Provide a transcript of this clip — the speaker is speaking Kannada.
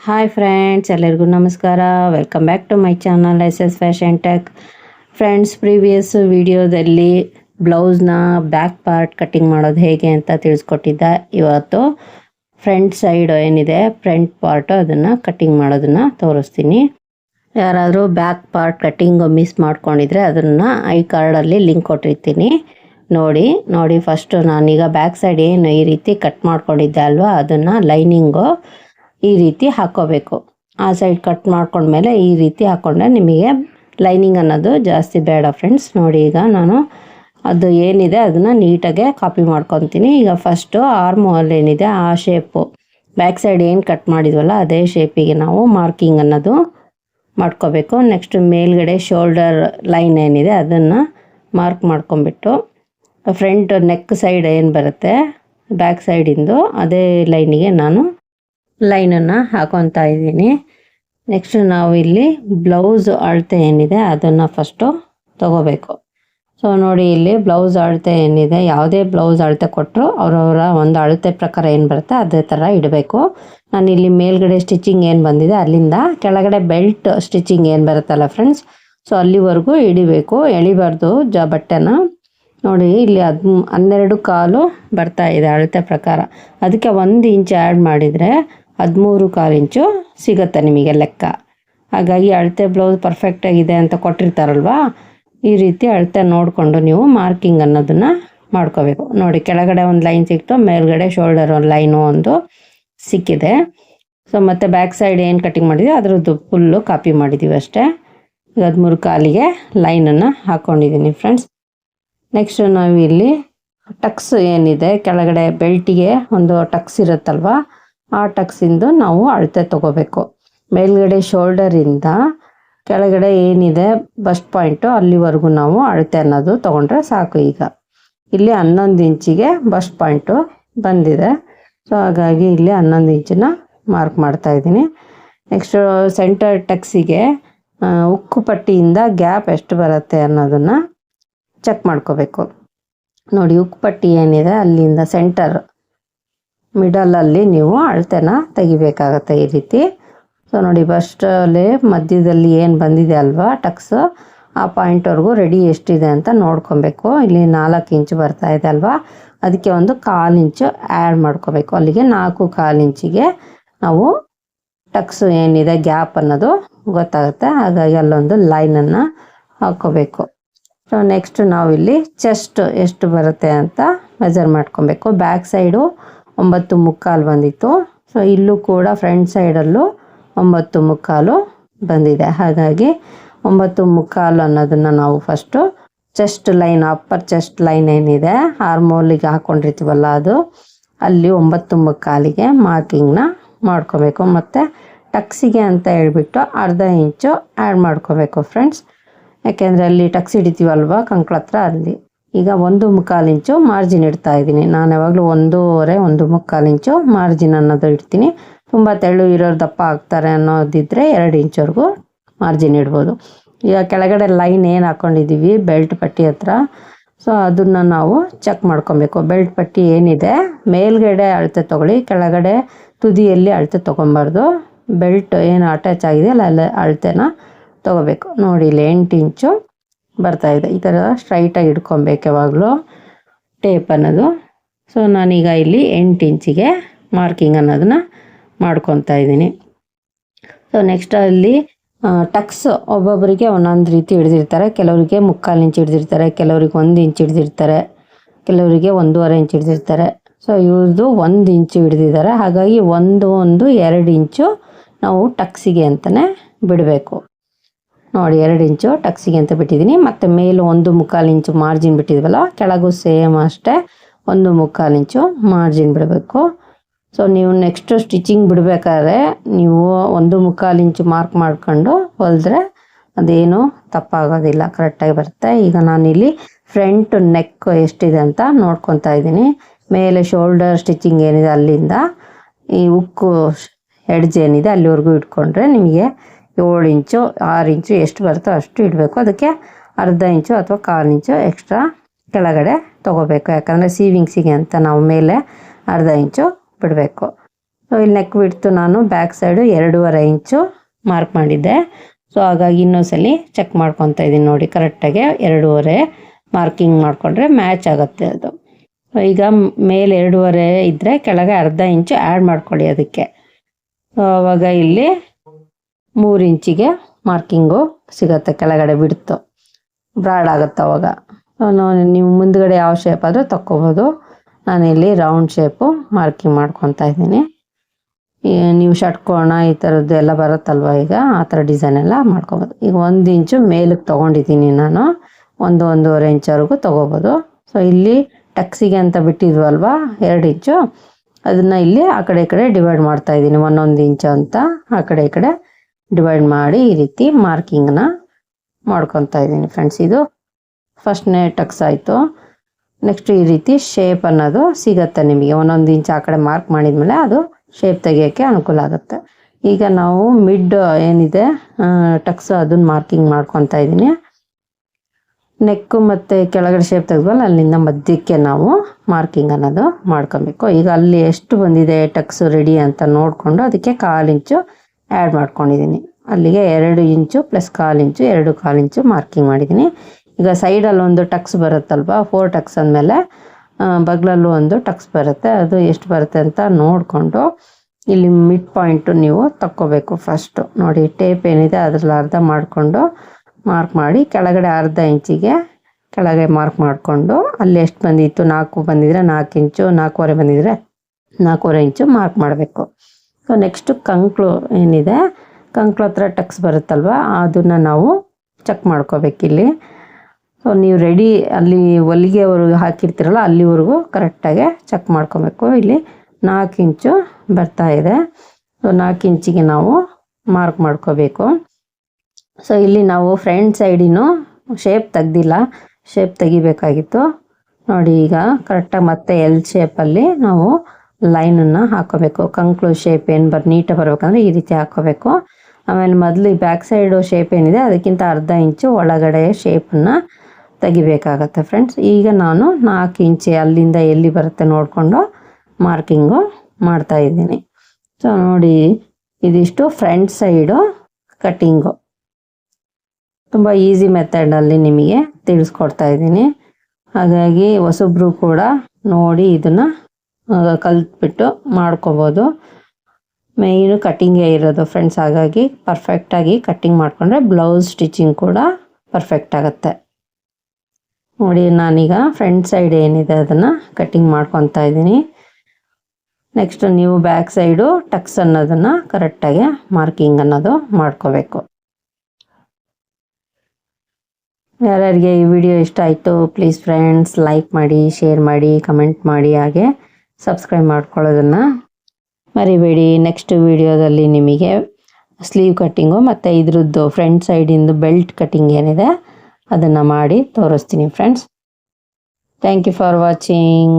ಹಾಯ್ ಫ್ರೆಂಡ್ಸ್ ಎಲ್ಲರಿಗೂ ನಮಸ್ಕಾರ. Welcome back to my channel S S fashion tech friends previous ವಿಡಿಯೋದಲ್ಲಿ ಬ್ಲೌಸ್ನ ಬ್ಯಾಕ್ ಪಾರ್ಟ್ ಕಟ್ಟಿಂಗ್ ಮಾಡೋದು ಹೇಗೆ ಅಂತ ತಿಳಿಸ್ಕೊಟ್ಟಿದ್ದ. ಇವತ್ತು ಫ್ರಂಟ್ ಸೈಡ್ ಏನಿದೆ ಫ್ರಂಟ್ ಪಾರ್ಟು ಅದನ್ನು ಕಟ್ಟಿಂಗ್ ಮಾಡೋದನ್ನು ತೋರಿಸ್ತೀನಿ. ಯಾರಾದರೂ ಬ್ಯಾಕ್ ಪಾರ್ಟ್ ಕಟ್ಟಿಂಗು ಮಿಸ್ ಮಾಡ್ಕೊಂಡಿದ್ರೆ ಅದನ್ನು ಐ ಕಾರ್ಡಲ್ಲಿ ಲಿಂಕ್ ಕೊಟ್ಟಿರ್ತೀನಿ. ನೋಡಿ ನೋಡಿ ಫಸ್ಟು ನಾನೀಗ ಬ್ಯಾಕ್ ಸೈಡ್ ಏನು ಈ ರೀತಿ ಕಟ್ ಮಾಡ್ಕೊಂಡಿದ್ದೆ ಅಲ್ವಾ? ಅದನ್ನು ಲೈನಿಂಗು ಈ ರೀತಿ ಹಾಕೋಬೇಕು. ಆ ಸೈಡ್ ಕಟ್ ಮಾಡ್ಕೊಂಡ್ಮೇಲೆ ಈ ರೀತಿ ಹಾಕ್ಕೊಂಡ್ರೆ ನಿಮಗೆ ಲೈನಿಂಗ್ ಅನ್ನೋದು ಜಾಸ್ತಿ ಬೇಡ ಫ್ರೆಂಡ್ಸ್ ನೋಡಿ ಈಗ ನಾನು ಅದು ಏನಿದೆ ಅದನ್ನು ನೀಟಾಗೆ ಕಾಪಿ ಮಾಡ್ಕೊತೀನಿ. ಈಗ ಫಸ್ಟು ಆರ್ಮ್ ಹೋಲ್ ಏನಿದೆ ಆ ಶೇಪು ಬ್ಯಾಕ್ ಸೈಡ್ ಏನು ಕಟ್ ಮಾಡಿದ್ವಲ್ಲ ಅದೇ ಶೇಪಿಗೆ ನಾವು ಮಾರ್ಕಿಂಗ್ ಅನ್ನೋದು ಮಾಡ್ಕೋಬೇಕು. ನೆಕ್ಸ್ಟ್ ಮೇಲ್ಗಡೆ ಶೋಲ್ಡರ್ ಲೈನ್ ಏನಿದೆ ಅದನ್ನು ಮಾರ್ಕ್ ಮಾಡ್ಕೊಂಬಿಟ್ಟು ಫ್ರಂಟ್ ನೆಕ್ ಸೈಡ್ ಏನು ಬರುತ್ತೆ ಬ್ಯಾಕ್ ಸೈಡಿಂದು ಅದೇ ಲೈನಿಗೆ ನಾನು ಲೈನನ್ನು ಹಾಕೊತಾ ಇದ್ದೀನಿ. ನೆಕ್ಸ್ಟ್ ನಾವು ಇಲ್ಲಿ ಬ್ಲೌಸ್ ಅಳತೆ ಏನಿದೆ ಅದನ್ನು ಫಸ್ಟು ತಗೋಬೇಕು. ಸೊ ನೋಡಿ ಇಲ್ಲಿ ಬ್ಲೌಸ್ ಅಳತೆ ಏನಿದೆ, ಯಾವುದೇ ಬ್ಲೌಸ್ ಅಳತೆ ಕೊಟ್ಟರು ಅವರವರ ಒಂದು ಅಳತೆ ಪ್ರಕಾರ ಏನು ಬರುತ್ತೆ ಅದೇ ಥರ ಇಡಬೇಕು. ನಾನು ಇಲ್ಲಿ ಮೇಲ್ಗಡೆ ಸ್ಟಿಚಿಂಗ್ ಏನು ಬಂದಿದೆ, ಅಲ್ಲಿಂದ ಕೆಳಗಡೆ ಬೆಲ್ಟ್ ಸ್ಟಿಚಿಂಗ್ ಏನು ಬರುತ್ತಲ್ಲ ಫ್ರೆಂಡ್ಸ್ ಸೊ ಅಲ್ಲಿವರೆಗೂ ಇಡಿಬೇಕು. ಎಳಿಬಾರ್ದು ಜ ಬಟ್ಟೆನ. ನೋಡಿ ಇಲ್ಲಿ ಹದ್ ಹನ್ನೆರಡು ಕಾಲು ಬರ್ತಾ ಇದೆ ಅಳತೆ ಪ್ರಕಾರ. ಅದಕ್ಕೆ ಒಂದು ಇಂಚ್ ಆ್ಯಡ್ ಮಾಡಿದರೆ ಹದಿಮೂರು ಕಾಲು ಇಂಚು ಸಿಗುತ್ತೆ ನಿಮಗೆ ಲೆಕ್ಕ. ಹಾಗಾಗಿ ಅಳತೆ ಬ್ಲೌಸ್ ಪರ್ಫೆಕ್ಟಾಗಿದೆ ಅಂತ ಕೊಟ್ಟಿರ್ತಾರಲ್ವಾ? ಈ ರೀತಿ ಅಳತೆ ನೋಡಿಕೊಂಡು ನೀವು ಮಾರ್ಕಿಂಗ್ ಅನ್ನೋದನ್ನು ಮಾಡ್ಕೋಬೇಕು. ನೋಡಿ, ಕೆಳಗಡೆ ಒಂದು ಲೈನ್ ಸಿಕ್ತು, ಮೇಲ್ಗಡೆ ಶೋಲ್ಡರ್ ಒಂದು ಲೈನು ಒಂದು ಸಿಕ್ಕಿದೆ. ಸೊ ಮತ್ತು ಬ್ಯಾಕ್ ಸೈಡ್ ಏನು ಕಟಿಂಗ್ ಮಾಡಿದ್ವಿ? ಅದರದ್ದು ಫುಲ್ಲು ಕಾಪಿ ಮಾಡಿದ್ದೀವಿ ಅಷ್ಟೇ. ಈಗ ಹದಿಮೂರು ಕಾಲಿಗೆ ಲೈನನ್ನು ಹಾಕ್ಕೊಂಡಿದ್ದೀನಿ ಫ್ರೆಂಡ್ಸ್ ನೆಕ್ಸ್ಟ್ ನಾವು ಇಲ್ಲಿ ಟಕ್ಸ್ ಏನಿದೆ, ಕೆಳಗಡೆ ಬೆಲ್ಟಿಗೆ ಒಂದು ಟಕ್ಸ್ ಇರುತ್ತಲ್ವ? ಆ ಟಕ್ಸಿಂದು ನಾವು ಅಳತೆ ತಗೋಬೇಕು. ಮೇಲ್ಗಡೆ ಶೋಲ್ಡರಿಂದ ಕೆಳಗಡೆ ಏನಿದೆ, ಬಸ್ಟ್ ಪಾಯಿಂಟು, ಅಲ್ಲಿವರೆಗೂ ನಾವು ಅಳತೆ ಅನ್ನೋದು ತೊಗೊಂಡ್ರೆ ಸಾಕು ಈಗ. ಇಲ್ಲಿ ಹನ್ನೊಂದು ಇಂಚಿಗೆ ಬಸ್ಟ್ ಪಾಯಿಂಟು ಬಂದಿದೆ. ಸೊ ಹಾಗಾಗಿ ಇಲ್ಲಿ ಹನ್ನೊಂದು ಇಂಚನ್ನ ಮಾರ್ಕ್ ಮಾಡ್ತಾ ಇದ್ದೀನಿ. ನೆಕ್ಸ್ಟು ಸೆಂಟರ್ ಟಕ್ಸಿಗೆ ಉಕ್ಕು ಪಟ್ಟಿಯಿಂದ ಗ್ಯಾಪ್ ಎಷ್ಟು ಬರುತ್ತೆ ಅನ್ನೋದನ್ನು ಚೆಕ್ ಮಾಡ್ಕೋಬೇಕು. ನೋಡಿ, ಉಕ್ಕು ಪಟ್ಟಿ ಏನಿದೆ, ಅಲ್ಲಿಂದ ಸೆಂಟರ್ ಮಿಡಲಲ್ಲಿ ನೀವು ಅಳತೆನ ತೆಗಿಬೇಕಾಗತ್ತೆ ಈ ರೀತಿ. ಸೊ ನೋಡಿ ಫಸ್ಟಲ್ಲಿ ಮಧ್ಯದಲ್ಲಿ ಏನು ಬಂದಿದೆ ಅಲ್ವಾ, ಟಕ್ಸ್? ಆ ಪಾಯಿಂಟ್ವರೆಗೂ ರೆಡಿ ಎಷ್ಟಿದೆ ಅಂತ ನೋಡ್ಕೊಬೇಕು. ಇಲ್ಲಿ ನಾಲ್ಕು ಇಂಚು ಬರ್ತಾ ಇದೆ ಅಲ್ವಾ? ಅದಕ್ಕೆ ಒಂದು ಕಾಲು ಇಂಚು ಆ್ಯಡ್ ಮಾಡ್ಕೋಬೇಕು. ಅಲ್ಲಿಗೆ ನಾಲ್ಕು ಕಾಲು ಇಂಚಿಗೆ ನಾವು ಟಕ್ಸ್ ಏನಿದೆ, ಗ್ಯಾಪ್ ಅನ್ನೋದು ಗೊತ್ತಾಗುತ್ತೆ. ಹಾಗಾಗಿ ಅಲ್ಲೊಂದು ಲೈನನ್ನು ಹಾಕ್ಕೋಬೇಕು ಸೊ ನೆಕ್ಸ್ಟ್ ನಾವಿಲ್ಲಿ ಚೆಸ್ಟ್ ಎಷ್ಟು ಬರುತ್ತೆ ಅಂತ ಮೆಜರ್ ಮಾಡ್ಕೊಬೇಕು. ಬ್ಯಾಕ್ ಸೈಡು ಒಂಬತ್ತು ಮುಕ್ಕಾಲು ಬಂದಿತ್ತು. ಸೊ ಇಲ್ಲೂ ಕೂಡ ಫ್ರಂಟ್ ಸೈಡಲ್ಲೂ ಒಂಬತ್ತು ಮುಕ್ಕಾಲು ಬಂದಿದೆ. ಹಾಗಾಗಿ ಒಂಬತ್ತು ಮುಕ್ಕಾಲು ಅನ್ನೋದನ್ನು ನಾವು first chest line upper chest line ಏನಿದೆ ಹಾರ್ಮೋಲಿಗೆ ಹಾಕ್ಕೊಂಡಿರ್ತೀವಲ್ಲ ಅದು, ಅಲ್ಲಿ ಒಂಬತ್ತು ಮುಕ್ಕಾಲಿಗೆ ಮಾರ್ಕಿಂಗ್ನ ಮಾಡ್ಕೋಬೇಕು. ಮತ್ತು ಟಕ್ಸಿಗೆ ಅಂತ ಹೇಳ್ಬಿಟ್ಟು ಅರ್ಧ ಇಂಚು ಆ್ಯಡ್ ಮಾಡ್ಕೋಬೇಕು ಫ್ರೆಂಡ್ಸ್ ಯಾಕೆಂದರೆ ಅಲ್ಲಿ ಟಕ್ಸ್ ಹಿಡಿತೀವಲ್ವ ಕಂಕ್ಳ ಹತ್ರ ಅಲ್ಲಿ. ಈಗ ಒಂದು ಮುಕ್ಕಾಲು ಇಂಚು ಮಾರ್ಜಿನ್ ಇಡ್ತಾ ಇದ್ದೀನಿ. ನಾನು ಯಾವಾಗಲೂ ಒಂದೂವರೆ, ಒಂದು ಮುಕ್ಕಾಲು ಇಂಚು ಮಾರ್ಜಿನ್ ಅನ್ನೋದು ಇಡ್ತೀನಿ. ತುಂಬ ತೆಳು ಇರೋರು ದಪ್ಪ ಆಗ್ತಾರೆ ಅನ್ನೋದಿದ್ದರೆ ಎರಡು ಇಂಚ್ವರೆಗೂ ಮಾರ್ಜಿನ್ ಇಡ್ಬೋದು. ಈಗ ಕೆಳಗಡೆ ಲೈನ್ ಏನು ಹಾಕ್ಕೊಂಡಿದ್ದೀವಿ ಬೆಲ್ಟ್ ಪಟ್ಟಿ ಹತ್ರ. ಸೊ ಅದನ್ನು ನಾವು ಚೆಕ್ ಮಾಡ್ಕೊಬೇಕು. ಬೆಲ್ಟ್ ಪಟ್ಟಿ ಏನಿದೆ? ಮೇಲ್ಗಡೆ ಅಳತೆ ತೊಗೊಳ್ಳಿ, ಕೆಳಗಡೆ ತುದಿಯಲ್ಲಿ ಅಳತೆ ತೊಗೊಬಾರ್ದು. ಬೆಲ್ಟ್ ಏನು ಅಟ್ಯಾಚ್ ಆಗಿದೆ ಅಲ್ಲ, ಅಳತೆನ ತೊಗೋಬೇಕು. ನೋಡಿ, ಇಲ್ಲಿ ಎಂಟು ಇಂಚು ಬರ್ತಾಯಿದೆ ಈ ಥರ ಸ್ಟ್ರೈಟಾಗಿ ಇಟ್ಕೊಬೇಕು ಯಾವಾಗಲೂ ಟೇಪ್ ಅನ್ನೋದು. ಸೊ ನಾನೀಗ ಇಲ್ಲಿ ಎಂಟು ಇಂಚಿಗೆ ಮಾರ್ಕಿಂಗ್ ಅನ್ನೋದನ್ನ ಮಾಡ್ಕೊತಾ ಇದ್ದೀನಿ. ಸೊ ನೆಕ್ಸ್ಟ್ ಅಲ್ಲಿ ಟಕ್ಸ್ ಒಬ್ಬೊಬ್ಬರಿಗೆ ಒಂದೊಂದು ರೀತಿ ಹಿಡಿದಿರ್ತಾರೆ. ಕೆಲವರಿಗೆ ಮುಕ್ಕಾಲು ಇಂಚ್ ಹಿಡಿದಿರ್ತಾರೆ, ಕೆಲವ್ರಿಗೆ ಒಂದು ಇಂಚ್ ಹಿಡಿದಿರ್ತಾರೆ, ಕೆಲವರಿಗೆ ಒಂದೂವರೆ ಇಂಚ್ ಹಿಡಿದಿರ್ತಾರೆ. ಸೊ ಇವ್ರದ್ದು ಒಂದು ಇಂಚು ಹಿಡಿದಿದ್ದಾರೆ. ಹಾಗಾಗಿ ಒಂದು ಒಂದು ಎರಡು ಇಂಚು ನಾವು ಟಕ್ಸಿಗೆ ಅಂತಲೇ ಬಿಡಬೇಕು. ನೋಡಿ, ಎರಡು ಇಂಚು ಟಕ್ಸಿಗೆ ಅಂತ ಬಿಟ್ಟಿದ್ದೀನಿ. ಮತ್ತು ಮೇಲೆ ಒಂದು ಮುಕ್ಕಾಲು ಇಂಚು ಮಾರ್ಜಿನ್ ಬಿಟ್ಟಿದ್ವಲ್ಲ, ಕೆಳಗೂ ಸೇಮ್ ಅಷ್ಟೇ, ಒಂದು ಮುಕ್ಕಾಲು ಇಂಚು ಮಾರ್ಜಿನ್ ಬಿಡಬೇಕು. ಸೊ ನೀವು ನೆಕ್ಸ್ಟು ಸ್ಟಿಚಿಂಗ್ ಬಿಡಬೇಕಾದ್ರೆ ನೀವು ಒಂದು ಮುಕ್ಕಾಲು ಇಂಚು ಮಾರ್ಕ್ ಮಾಡ್ಕೊಂಡು ಹೊಲಿದ್ರೆ ಅದೇನು ತಪ್ಪಾಗೋದಿಲ್ಲ, ಕರೆಕ್ಟಾಗಿ ಬರುತ್ತೆ. ಈಗ ನಾನಿಲ್ಲಿ ಫ್ರಂಟ್ ನೆಕ್ ಎಷ್ಟಿದೆ ಅಂತ ನೋಡ್ಕೊತಾ ಇದ್ದೀನಿ. ಮೇಲೆ ಶೋಲ್ಡರ್ ಸ್ಟಿಚಿಂಗ್ ಏನಿದೆ ಅಲ್ಲಿಂದ, ಈ ಉಕ್ಕು ಎಡ್ಜ್ ಏನಿದೆ ಅಲ್ಲಿವರೆಗೂ ಇಟ್ಕೊಂಡ್ರೆ ನಿಮಗೆ ಏಳು ಇಂಚು, ಆರು ಇಂಚು ಎಷ್ಟು ಬರುತ್ತೋ ಅಷ್ಟು ಇಡಬೇಕು. ಅದಕ್ಕೆ ಅರ್ಧ ಇಂಚು ಅಥವಾ ಕಾಲು ಇಂಚು ಎಕ್ಸ್ಟ್ರಾ ಕೆಳಗಡೆ ತೊಗೋಬೇಕು. ಯಾಕಂದರೆ ಸೀವಿಂಗ್ಸಿಗೆ ಅಂತ ನಾವು ಮೇಲೆ ಅರ್ಧ ಇಂಚು ಬಿಡಬೇಕು. ಸೊ ಇಲ್ಲಿ ನೆಕ್ ಬಿಡ್ತು ನಾನು ಬ್ಯಾಕ್ ಸೈಡು ಎರಡೂವರೆ ಇಂಚು ಮಾರ್ಕ್ ಮಾಡಿದ್ದೆ. ಸೊ ಹಾಗಾಗಿ ಇನ್ನೊಂದ್ಸಲಿ ಚೆಕ್ ಮಾಡ್ಕೊತಾ ಇದ್ದೀನಿ ನೋಡಿ ಕರೆಕ್ಟಾಗಿ ಎರಡೂವರೆ ಮಾರ್ಕಿಂಗ್ ಮಾಡಿಕೊಂಡ್ರೆ ಮ್ಯಾಚ್ ಆಗುತ್ತೆ ಅದು. ಈಗ ಮೇಲೆ ಎರಡೂವರೆ ಇದ್ದರೆ ಕೆಳಗೆ ಅರ್ಧ ಇಂಚು ಆ್ಯಡ್ ಮಾಡ್ಕೊಳ್ಳಿ ಅದಕ್ಕೆ. ಸೊ ಅವಾಗ ಇಲ್ಲಿ ಮೂರು ಇಂಚಿಗೆ ಮಾರ್ಕಿಂಗು ಸಿಗುತ್ತೆ ಕೆಳಗಡೆ ಬಿಡ್ತು. ಬ್ರಾಡ್ ಆಗುತ್ತೆ ಅವಾಗ. ನೀವು ಮುಂದ್ಗಡೆ ಯಾವ ಶೇಪ್ ಆದರೂ ತಕ್ಕೋಬೋದು. ನಾನಿಲ್ಲಿ ರೌಂಡ್ ಶೇಪು ಮಾರ್ಕಿಂಗ್ ಮಾಡ್ಕೊತಾ ಇದ್ದೀನಿ. ನೀವು ಷಟ್ಕೋಣ ಈ ಥರದ್ದು ಎಲ್ಲ ಬರುತ್ತಲ್ವ ಈಗ? ಆ ಥರ ಡಿಸೈನ್ ಎಲ್ಲ ಮಾಡ್ಕೊಬೋದು. ಈಗ ಒಂದು ಇಂಚು ಮೇಲಕ್ಕೆ ತೊಗೊಂಡಿದ್ದೀನಿ ನಾನು. ಒಂದು ಒಂದೂವರೆ ಇಂಚವರೆಗೂ ತೊಗೋಬೋದು. ಸೊ ಇಲ್ಲಿ ಟಕ್ಸಿಗೆ ಅಂತ ಬಿಟ್ಟಿದ್ವಲ್ವ? ಎರಡು ಇಂಚು. ಅದನ್ನು ಇಲ್ಲಿ ಆ ಕಡೆ ಈ ಕಡೆ ಡಿವೈಡ್ ಮಾಡ್ತಾ ಇದ್ದೀನಿ. ಒಂದೊಂದು ಇಂಚು ಅಂತ ಆ ಕಡೆ ಈ ಕಡೆ. ಡಿವೈಡ್ ಮಾಡಿ ಈ ರೀತಿ ಮಾರ್ಕಿಂಗ್ನ ಮಾಡ್ಕೊತಾ ಇದ್ದೀನಿ ಫ್ರೆಂಡ್ಸ್ ಇದು ಫಸ್ಟ್ನೇ ಟಕ್ಸ್ ಆಯಿತು. ನೆಕ್ಸ್ಟ್ ಈ ರೀತಿ ಶೇಪ್ ಅನ್ನೋದು ಸಿಗತ್ತೆ ನಿಮಗೆ. ಒಂದೊಂದು ಇಂಚ್ ಆ ಕಡೆ ಮಾರ್ಕ್ ಮಾಡಿದ್ಮೇಲೆ ಅದು ಶೇಪ್ ತೆಗಿಯೋಕ್ಕೆ ಅನುಕೂಲ ಆಗುತ್ತೆ. ಈಗ ನಾವು ಮಿಡ್ ಏನಿದೆ ಟಕ್ಸ್ ಅದನ್ನ ಮಾರ್ಕಿಂಗ್ ಮಾಡ್ಕೊತಾ ಇದ್ದೀನಿ. ನೆಕ್ಕು ಮತ್ತು ಕೆಳಗಡೆ ಶೇಪ್ ತೆಗೆದ್ಮೇಲೆ ಅಲ್ಲಿಂದ ಮಧ್ಯಕ್ಕೆ ನಾವು ಮಾರ್ಕಿಂಗ್ ಅನ್ನೋದು ಮಾಡ್ಕೊಬೇಕು. ಈಗ ಅಲ್ಲಿ ಎಷ್ಟು ಬಂದಿದೆ ಟಕ್ಸ್ ರೆಡಿ ಅಂತ ನೋಡಿಕೊಂಡು ಅದಕ್ಕೆ ಕಾಲು ಇಂಚು ಆ್ಯಡ್ ಮಾಡ್ಕೊಂಡಿದ್ದೀನಿ ಅಲ್ಲಿಗೆ ಎರಡು ಇಂಚು ಪ್ಲಸ್ ಕಾಲು ಇಂಚು, ಎರಡು ಕಾಲು ಇಂಚು ಮಾರ್ಕಿಂಗ್ ಮಾಡಿದ್ದೀನಿ ಈಗ ಸೈಡಲ್ಲಿ ಒಂದು ಟಕ್ಸ್ ಬರುತ್ತಲ್ವ ಫೋರ್ ಟಕ್ಸ್ ಅಂದಮೇಲೆ ಬಗ್ಲಲ್ಲೂ ಒಂದು ಟಕ್ಸ್ ಬರುತ್ತೆ. ಅದು ಎಷ್ಟು ಬರುತ್ತೆ ಅಂತ ನೋಡಿಕೊಂಡು ಇಲ್ಲಿ ಮಿಡ್ ಪಾಯಿಂಟು ನೀವು ತಕ್ಕೋಬೇಕು ಫಸ್ಟು ನೋಡಿ ಟೇಪ್ ಏನಿದೆ ಅದ್ರಲ್ಲಿ ಅರ್ಧ ಮಾಡಿಕೊಂಡು ಮಾರ್ಕ್ ಮಾಡಿ, ಕೆಳಗಡೆ ಅರ್ಧ ಇಂಚಿಗೆ ಕೆಳಗೆ ಮಾರ್ಕ್ ಮಾಡಿಕೊಂಡು, ಅಲ್ಲಿ ಎಷ್ಟು ಬಂದಿತ್ತು, ನಾಲ್ಕು ಬಂದಿದ್ರೆ ನಾಲ್ಕು ಇಂಚು, ನಾಲ್ಕೂವರೆ ಬಂದಿದ್ರೆ ನಾಲ್ಕೂವರೆ ಇಂಚು ಮಾರ್ಕ್ ಮಾಡಬೇಕು. ಸೊ ನೆಕ್ಸ್ಟು ಕಂಕ್ಳು ಏನಿದೆ? ಕಂಕ್ಳು ಹತ್ರ ಟಕ್ಸ್ ಬರುತ್ತಲ್ವ? ಅದನ್ನು ನಾವು ಚೆಕ್ ಮಾಡ್ಕೋಬೇಕಿಲ್ಲಿ. ಸೊ ನೀವು ರೆಡಿ ಅಲ್ಲಿ ಹೊಲಿಗೆವರೆಗೂ ಹಾಕಿರ್ತೀರಲ್ಲ, ಅಲ್ಲಿವರೆಗೂ ಕರೆಕ್ಟಾಗಿ ಚೆಕ್ ಮಾಡ್ಕೊಬೇಕು. ಇಲ್ಲಿ ನಾಲ್ಕು ಇಂಚು ಬರ್ತಾ ಇದೆ. ಸೊ ನಾಲ್ಕು ಇಂಚಿಗೆ ನಾವು ಮಾರ್ಕ್ ಮಾಡ್ಕೋಬೇಕು. ಸೊ ಇಲ್ಲಿ ನಾವು ಫ್ರಂಟ್ ಸೈಡಿನೂ ಶೇಪ್ ತೆಗ್ದಿಲ್ಲ. ಶೇಪ್ ತೆಗಿಬೇಕಾಗಿತ್ತು. ನೋಡಿ ಈಗ ಕರೆಕ್ಟಾಗಿ ಮತ್ತೆ ಎಲ್ ಶೇಪಲ್ಲಿ ನಾವು ಲೈನನ್ನು ಹಾಕೋಬೇಕು. ಕಂಕ್ಳು ಶೇಪ್ ಏನು ಬರ್, ನೀಟಾಗಿ ಬರಬೇಕಂದ್ರೆ ಈ ರೀತಿ ಹಾಕೋಬೇಕು. ಆಮೇಲೆ ಮೊದಲು ಈ ಬ್ಯಾಕ್ ಸೈಡು ಶೇಪ್ ಏನಿದೆ, ಅದಕ್ಕಿಂತ ಅರ್ಧ ಇಂಚು ಒಳಗಡೆ ಶೇಪನ್ನು ತೆಗಿಬೇಕಾಗತ್ತೆ ಫ್ರೆಂಡ್ಸ್ ಈಗ ನಾನು ನಾಲ್ಕು ಇಂಚು ಅಲ್ಲಿಂದ ಎಲ್ಲಿ ಬರುತ್ತೆ ನೋಡಿಕೊಂಡು ಮಾರ್ಕಿಂಗು ಮಾಡ್ತಾ ಇದ್ದೀನಿ. ಸೊ ನೋಡಿ, ಇದಿಷ್ಟು ಫ್ರಂಟ್ ಸೈಡು ಕಟ್ಟಿಂಗು ತುಂಬ ಈಸಿ ಮೆಥಡಲ್ಲಿ ನಿಮಗೆ ತಿಳಿಸ್ಕೊಡ್ತಾ ಇದ್ದೀನಿ. ಹಾಗಾಗಿ ಹೊಸಬ್ರು ಕೂಡ ನೋಡಿ ಇದನ್ನು ಕಲ್ತ್ಬಿಟ್ಟು ಮಾಡ್ಕೋಬೋದು. ಮೇಯ್ನು ಕಟ್ಟಿಂಗೇ ಇರೋದು ಫ್ರೆಂಡ್ಸ್ ಹಾಗಾಗಿ ಪರ್ಫೆಕ್ಟಾಗಿ ಕಟ್ಟಿಂಗ್ ಮಾಡಿಕೊಂಡ್ರೆ ಬ್ಲೌಸ್ ಸ್ಟಿಚಿಂಗ್ ಕೂಡ ಪರ್ಫೆಕ್ಟ್ ಆಗುತ್ತೆ. ನೋಡಿ ನಾನೀಗ ಫ್ರಂಟ್ ಸೈಡ್ ಏನಿದೆ ಅದನ್ನು ಕಟ್ಟಿಂಗ್ ಮಾಡ್ಕೊತಾ ಇದ್ದೀನಿ. ನೆಕ್ಸ್ಟ್ ನೀವು ಬ್ಯಾಕ್ ಸೈಡು ಟಕ್ಸ್ ಅನ್ನೋದನ್ನು ಕರೆಕ್ಟಾಗಿ ಮಾರ್ಕಿಂಗ್ ಅನ್ನೋದು ಮಾಡ್ಕೋಬೇಕು. ಯಾರ್ಯಾರಿಗೆ ಈ ವಿಡಿಯೋ ಇಷ್ಟ ಆಯಿತು ಪ್ಲೀಸ್ ಫ್ರೆಂಡ್ಸ್ ಲೈಕ್ ಮಾಡಿ ಶೇರ್ ಮಾಡಿ ಕಮೆಂಟ್ ಮಾಡಿ, ಹಾಗೆ. ಸಬ್ಸ್ಕ್ರೈಬ್ ಮಾಡ್ಕೊಳ್ಳೋದನ್ನು ಮರಿಬೇಡಿ. ನೆಕ್ಸ್ಟ್ ವಿಡಿಯೋದಲ್ಲಿ ನಿಮಗೆ ಸ್ಲೀವ್ ಕಟ್ಟಿಂಗು ಮತ್ತು ಇದ್ರದ್ದು ಫ್ರಂಟ್ ಸೈಡಿಂದು ಬೆಲ್ಟ್ ಕಟ್ಟಿಂಗ್ ಏನಿದೆ ಅದನ್ನು ಮಾಡಿ ತೋರಿಸ್ತೀನಿ friends thank you for watching